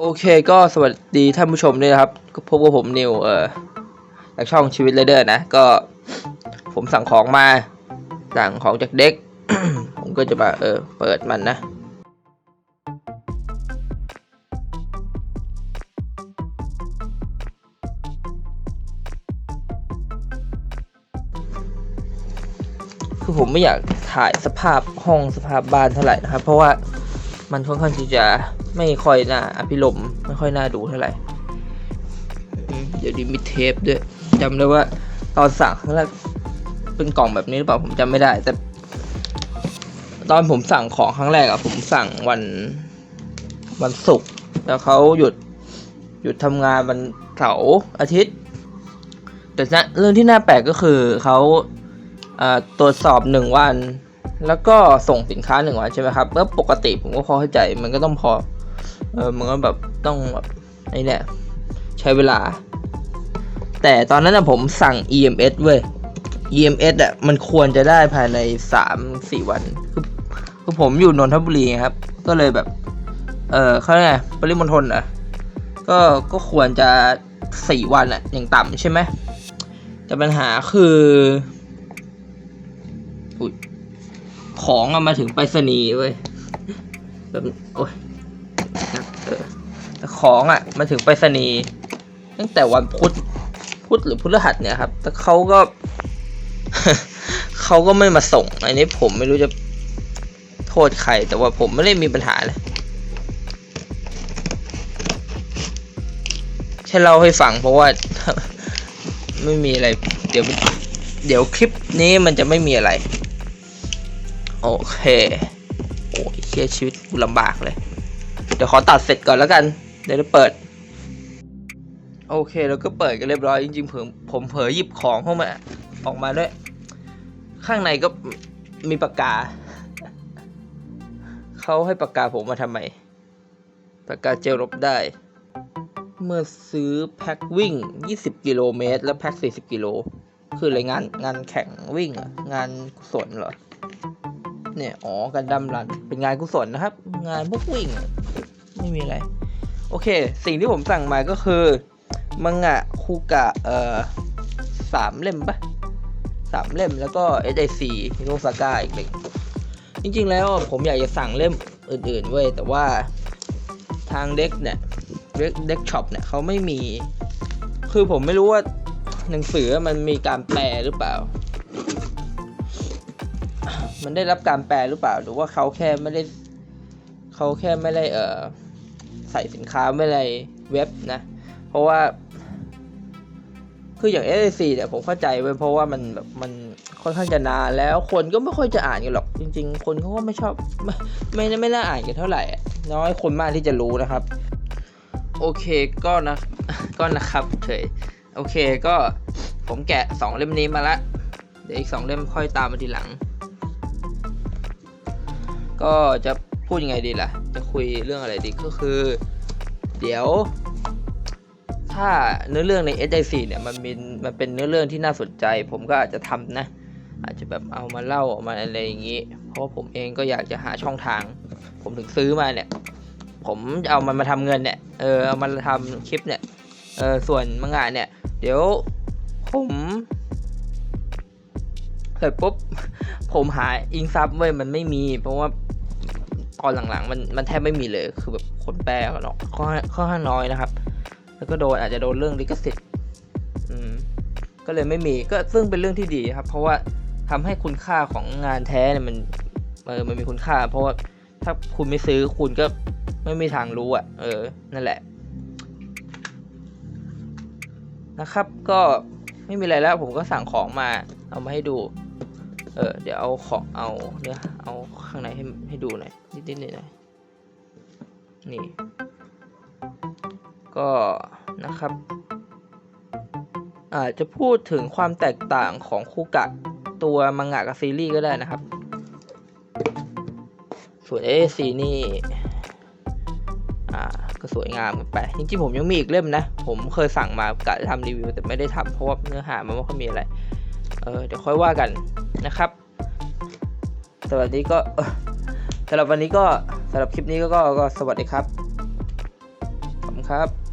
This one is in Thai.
โอเคก็สวัสดีท่านผู้ชมด้วยนะครับก็พบกับผมนิวเออจากช่องชีวิตเรเดอร์นะ ก็ผมสั่งของมา สั่งของจากเด็ก ผมก็จะมาเออเปิดมันนะคือผมไม่อยากถ่ายสภาพห้องสภาพบ้านเท่าไหร่นะครับ เพราะว่า มันค่อนข้างที่จะไม่ค่อยน่าอภิรมย์ไม่ค่อยน่าดูเท่าไหร่เดี๋ยวนี้มีเทปด้วยจำได้ว่าตอนสั่งครั้งแรกเป็นกล่องแบบนี้หรือเปล่าผมจำไม่ได้ แต่ ตอนผมสั่งของครั้งแรกอะผมสั่งวันวันศุกร์แล้วเขาหยุดหยุดทำงานวันเสาร์อาทิตย์ แต่นะเรื่องที่น่าแปลกก็คือเขาตรวจสอบหนึ่งวัน แล้วก็ส่งสินค้าหนึ่งวันใช่ไหมครับแล้วปกติผมก็พอเข้าใจมันก็ต้องพอเออมันก็แบบต้องแบบไอ้นี่ใช้เวลา แต่ตอนนั้นนะผมสั่ง EMS เว้ย EMS อะมันควรจะได้ภายในสามสี่วันคือคือผมอยู่นนทบุรีครับ ก็เลยแบบ เออเขาเรียกไงปริมณฑลอะก็ก็ควรจะสี่วันอะอย่างต่ำใช่ไหมแต่ปัญหาคืออุ๊ย ของอะมาถึงไปรษณีย์เว้ยแบบโอ้ยออแต่ของอะมาถึงไปรษณีย์ตั้งแต่วันพุธพุธหรือพฤหัสเนี่ยครับ แต่เขาก็เขาก็ไม่มาส่ง อันนี้ผมไม่รู้จะโทษใคร แต่ว่าผมไม่ได้มีปัญหาเลยแค่เล่าให้ฟังเพราะว่าไม่มีอะไร เดี๋ยว เดี๋ยวคลิปนี้มันจะไม่มีอะไร โอเคโอ้ยเชี่ยชีวิตกูลำบากเลย เดี๋ยวขอตัดเสร็จก่อนแล้วกัน เดี๋ยวเปิด โอเคแล้วก็เปิดกันเรียบร้อยจริงๆผมผมเผลอหยิบของเข้ามาออกมาด้วย ข้างในก็มีปากกาเขาให้ปากกาผมมาทำไมปากกาเจลลบได้ เมื่อซื้อแพ็ควิ่ง 20 กิโลเมตร แล้วแพ็ค 40 กิโล คืออะไรงานงานแข่งวิ่งเหรองานกุศลเหรอ เนี่ย อ๋อกันดำรัน เป็นงานกุศลนะครับ งานพวกวิ่ง ไม่มีอะไร โอเค สิ่งที่ผมสั่งมาก็คือ มังงะคูกะ เอ่อสามเล่มปะสามเล่มแล้วก็ SIC ฮิโรซากะอีกหนึ่งจริงๆแล้วผมอยากจะสั่งเล่มอื่นๆเว้ยแต่ว่าทางเด็กเนี่ยเด็กเด็กช็อปเนี่ยเขาไม่มี คือผมไม่รู้ว่าหนังสือมันมีการแปลหรือเปล่า มันได้รับการแปลหรือเปล่า หรือว่าเขาแค่ไม่ได้เขาแค่ไม่ได้เอ่อใส่สินค้าไม่ในเว็บนะ เพราะว่า คืออย่าง s อ c เนี่ยผมเข้าใจไว้เพราะว่ามันแบบมันค่อนข้างจะนานแล้วคนก็ไม่ค่อยจะอ่านกันหรอก จริง ๆ คนเขาก็ไม่ชอบไม่ไม่ไม่น่าอ่านกันเท่าไหร่ น้อยคนมากที่จะรู้นะครับ โอเคก็นะก็นะครับเฉยโอเคก็ผมแกะสองเล่มนี้มาละ เดี๋ยวอีกสองเล่มค่อยตามมาทีหลัง ก็จะพูดยังไงดีล่ะ จะคุยเรื่องอะไรดีก็คือ เดี๋ยว ถ้าเนื้อเรื่องใน s i 4เนี่ยมันมีมันเป็นเนื้อเรื่องที่น่าสนใจ ผมก็อาจจะทำนะ อาจจะแบบเอามาเล่าเอามาอะไรอย่างนี้ เพราะผมเองก็อยากจะหาช่องทาง ผมถึงซื้อมาเนี่ย ผมเอามันมาทำเงินเนี่ย เออเอามาทำคลิปเนี่ย เออส่วนมังงะเนี่ย เดี๋ยวผมเสร็จปุ๊บผมหาอิงซับเว้ยมันไม่มี เพราะว่า ตอนหลังๆ มันมันแทบไม่มีเลยคือแบบคนแปลก็เนาะค่อนค่อนข้างน้อยนะครับ แล้วก็โดนอาจจะโดนเรื่องลิขสิทธิ์อืมก็เลยไม่มีก็ซึ่งเป็นเรื่องที่ดีครับ เพราะว่าทำให้คุณค่าของงานแท้เนี่ยมันเออมันมีคุณค่า เพราะว่าถ้าคุณไม่ซื้อคุณก็ไม่มีทางรู้อะ เออ นั่นแหละ นะครับ ก็ไม่มีอะไรแล้ว ผมก็สั่งของมา เอามาให้ดู เออ เดี๋ยวเอาของเอาเนื้อเอา ข้างในให้ให้ดูหน่อยนิดๆหน่อยๆนี่ ก็นะครับอาจจะพูดถึงความแตกต่างของคูกะตัวมังงะกับซีรีส์ก็ได้นะครับ ส่วนเอซีนี่อ่าก็สวยงามกันไป จริงๆผมยังมีอีกเล่มนะ ผมเคยสั่งมากะจะทำรีวิวแต่ไม่ได้ทำเพราะว่าเนื้อหามันไม่ค่อยมีอะไร เออเดี๋ยวค่อยว่ากันนะครับ สำหรับนี้ก็สำหรับวันนี้ก็สำหรับคลิปนี้ก็ก็สวัสดีครับครับ